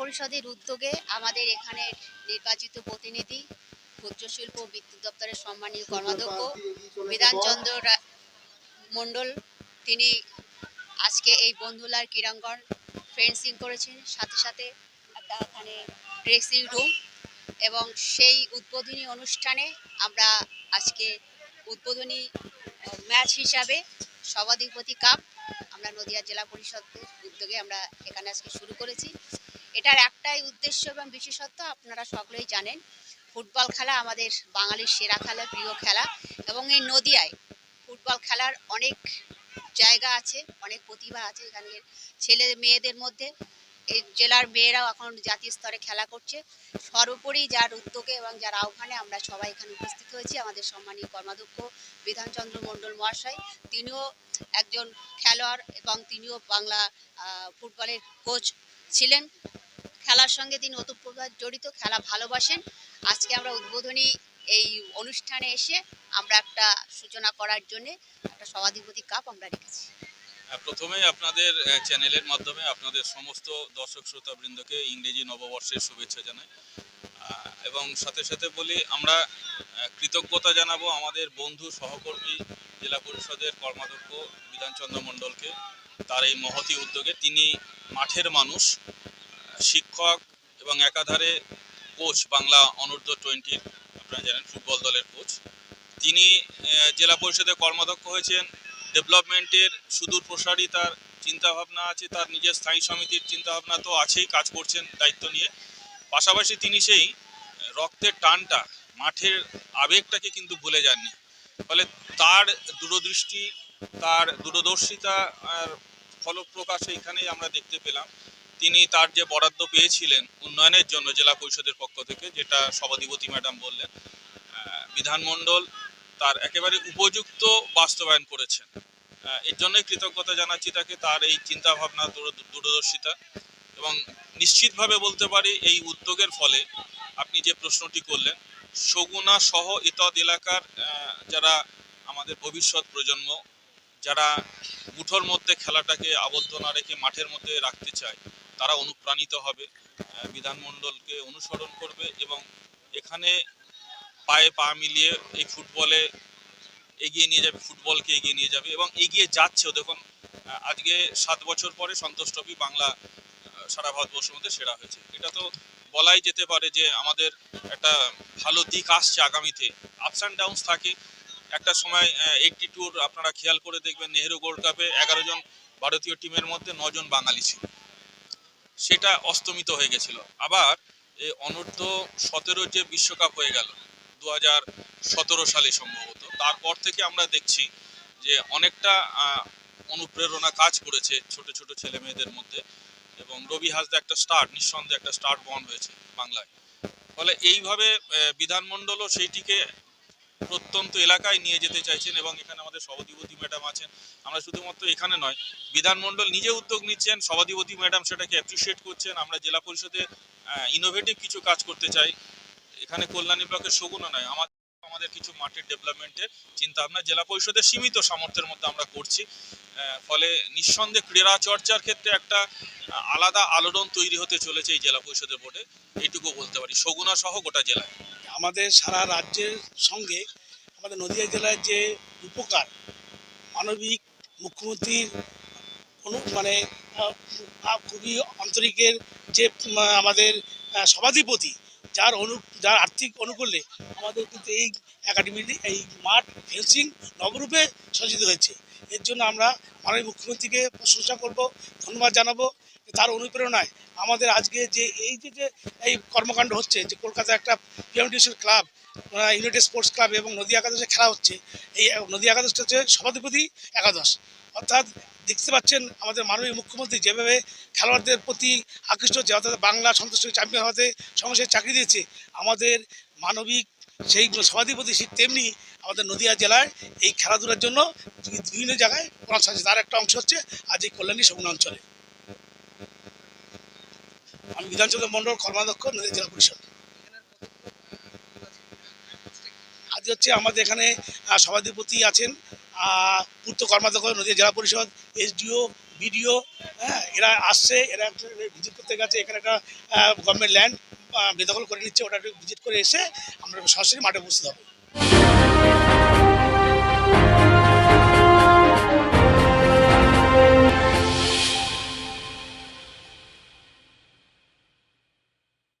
পরিষদের উদ্যোগে আমাদের এখানে নির্বাচিত প্রতিনিধি ক্ষুদ্র শিল্প বিদ্যুৎ দপ্তরের সম্মানীয় কর্মাধ্যক্ষ বিধানচন্দ্র মণ্ডল। তিনি আজকে এই বন্ধুলার ক্রীড়াঙ্গন ফেন্সিং করেছেন। সাথে সাথে একটা এখানে ড্রেসিং রুম এবং সেই উদ্বোধনী অনুষ্ঠানে আমরা আজকে উদ্বোধনী ম্যাচ হিসাবে সভাধিপতি কাপ আমরা নদিয়া জেলা পরিষদের উদ্যোগে আমরা এখানে আজকে শুরু করেছি। এটার একটাই উদ্দেশ্য এবং বিশেষত্ব, আপনারা সকলেই জানেন, ফুটবল খেলা আমাদের বাঙালির সেরা খেলা, প্রিয় খেলা। এবং এই নদিয়ায় ফুটবল খেলার অনেক জায়গা আছে, অনেক প্রতিভা আছে এখানের ছেলে মেয়েদের মধ্যে, এই জেলার মেয়েরাও এখন জাতীয় স্তরে খেলা করছে। সর্বোপরি যার উদ্যোগে এবং যার আহ্বানে আমরা সবাই এখানে উপস্থিত হয়েছি, আমাদের সম্মানীয় কর্মাধ্যক্ষ বিধানচন্দ্র মণ্ডল মহাশয়। তিনিও একজন খেলোয়াড় এবং তিনিও বাংলা ফুটবলের কোচ ছিলেন। খেলার সঙ্গে তিনি ওতপ্রোত জড়িত, খেলা ভালোবাসেন। আজকে আমরা উদ্বোধনী এই অনুষ্ঠানে এসে আমরা একটা সূচনা করার জন্য একটা সভাধিপতি কাপ আমরা রেখেছি। প্রথমে আপনাদের চ্যানেলের মাধ্যমে আপনাদের সমস্ত দর্শক শ্রোতাবৃন্দকে ইংরেজি নববর্ষের শুভেচ্ছা জানাই। এবং সাথে সাথে বলি, আমরা কৃতজ্ঞতা জানাব আমাদের বন্ধু সহকর্মী জেলা পরিষদের কর্মাধ্যক্ষ বিধানচন্দ্র মণ্ডলকে। তার এই মহতি উদ্যোগে তিনি মাঠের মানুষ। শিক্ষক এবং একাধারে কোচ বাংলা অনূর্ধ্ব টোয়েন্টির আপনারা জানেন ফুটবল দলের কোচ। তিনি জেলা পরিষদের কর্মাধ্যক্ষ হয়েছেন। ডেভেলপমেন্টের সুদূর প্রসারী তার চিন্তাভাবনা আছে, তার নিজের স্থায়ী সমিতির চিন্তাভাবনা তো আছেই, কাজ করছেন দায়িত্ব নিয়ে। পাশাপাশি তিনি সেই রক্তের টানটা, মাঠের আবেগটাকে কিন্তু ভুলে যাননি। ফলে তার দূরদৃষ্টি, তার দূরদর্শিতা আর ফলপ্রকাশ এইখানেই আমরা দেখতে পেলাম। তিনি তার যে বরাদ্দ পেয়েছিলেন উন্নয়নের জন্য জেলা পরিষদের পক্ষ থেকে, যেটা সভাধিপতি ম্যাডাম বললেন বিধানমণ্ডল তার একেবারে উপযুক্ত বাস্তবায়ন করেছেন। এর জন্যই কৃতজ্ঞতা জানাচ্ছি তাকে, তার এই চিন্তা ভাবনা দূরদর্শিতা এবং নিশ্চিতভাবে বলতে পারি এই উদ্যোগের ফলে আপনি যে প্রশ্নটি করলেন, সগুনা সহ ইতদ এলাকার যারা আমাদের ভবিষ্যৎ প্রজন্ম, যারা মুঠোর মধ্যে খেলাটাকে আবদ্ধ না রেখে মাঠের মধ্যে রাখতে চায় তারা অনুপ্রাণিত হবে বিধানমণ্ডলকে অনুসরণ করবে এবং এখানে পায়ে পা মিলিয়ে এই ফুটবলে এগিয়ে নিয়ে যাবে, ফুটবলকে এগিয়ে নিয়ে যাবে এবং এগিয়ে যাচ্ছেও। দেখুন আজকে সাত বছর পরে সন্তোষ ট্রফি বাংলা সারা ভারতবর্ষের মধ্যে সেরা হয়েছে। এটা তো বলাই যেতে পারে যে আমাদের একটা ভালো দিক আসছে আগামীতে। আপস অ্যান্ড ডাউনস থাকে। একটা সময় একটি ট্যুর আপনারা খেয়াল করে দেখবেন, নেহেরু গোল্ড কাপে এগারো জন ভারতীয় টিমের মধ্যে নজন বাঙালি ছিল। সেটা অস্তমিত হয়ে গেছিল। আবার এই অনূর্ধ্ব সতেরো যে বিশ্বকাপ হয়ে গেল দু হাজার সতেরো সালে সম্ভবত, তারপর থেকে আমরা দেখছি যে অনেকটা অনুপ্রেরণা কাজ করেছে ছোট ছোট ছেলে মেয়েদের মধ্যে এবং রবি হাসদা একটা স্টার্ট নিঃসন্দেহে একটা স্টার্ট বন হয়েছে বাংলায়। ফলে এইভাবে বিধানমণ্ডলও সেইটিকে প্রত্যন্ত এলাকায় নিয়ে যেতে চাইছেন এবং এখানে আমাদের সভাধিপতি ম্যাডাম আছেন। আমরা শুধুমাত্র এখানে নয়, বিধানমণ্ডল নিজে উদ্যোগ নিচ্ছেন, সভাধিপতি ম্যাডাম সেটাকে অ্যাপ্রিসিয়েট করছেন। আমরা জেলা পরিষদে ইনোভেটিভ কিছু কাজ করতে চাই। এখানে কল্যাণী ব্লকের শগুনও নয়, আমাদের আমাদের কিছু মাঠের ডেভেলপমেন্টের চিন্তা ভাবনা জেলা পরিষদের সীমিত সামর্থ্যের মধ্যে আমরা করছি। ফলে নিঃসন্দেহে ক্রীড়া চর্চার ক্ষেত্রে একটা আলাদা আলোড়ন তৈরি হতে চলেছে এই জেলা পরিষদের বোর্ডে। এইটুকু বলতে পারি। সগুনা সহ গোটা জেলায়। আমাদের সারা রাজ্যের সঙ্গে আমাদের নদীয়া জেলার যে উপকার, মানবিক মুখ্যমন্ত্রীর অনু মানে খুবই আন্তরিকের যে আমাদের সভাধিপতি যার অনু, যার আর্থিক অনুকূলে আমাদের কিন্তু এই একাডেমিটি এই মাঠ ফেন্সিং নগরূপে সজ্জিত হয়েছে। এর জন্য আমরা মাননীয় মুখ্যমন্ত্রীকে প্রশংসা করব, ধন্যবাদ জানাব তার অনুপ্রেরণায় আমাদের আজকে যে এই যে যে এই কর্মকাণ্ড হচ্ছে, যে কলকাতা একটা পিএমডিসির ক্লাব ইউনাইটেড স্পোর্টস ক্লাব এবং নদী একাদশে খেলা হচ্ছে, এই নদী একাদশটা হচ্ছে সভাধিপতি একাদশ। অর্থাৎ দেখতে পাচ্ছেন আমাদের মাননীয় মুখ্যমন্ত্রী যেভাবে খেলোয়াড়দের প্রতি আকৃষ্ট হচ্ছে, অর্থাৎ বাংলা সন্তুষ্ট চ্যাম্পিয়ন হতে সমস্যায় চাকরি দিয়েছে, আমাদের মানবিক সেই সভাধিপতি ঠিক তেমনি আমাদের নদীয়া জেলায় এই খেলাধুলার জন্য বিভিন্ন জায়গায় ব্রাঞ্চ আছে। তার একটা অংশ হচ্ছে আজ এই কল্যাণী সগুণ অঞ্চলে। আমি বিধানচন্দ্র মণ্ডল, কর্মাধ্যক্ষ, নদীয়া জেলা পরিষদ। আজ হচ্ছে আমাদের এখানে সভাধিপতি আছেন পূর্ত কর্মাধ্যক্ষ, নদীয়া জেলা পরিষদ, এসডিও, বিডিও হ্যাঁ এরা আসছে, এরা ভিজিট করতে গেছে, এখানে একটা গভর্নমেন্ট ল্যান্ড বেদখল করে নিচ্ছে ওটা ভিজিট করে এসে আমরা সরাসরি মাঠে বসতে হবে।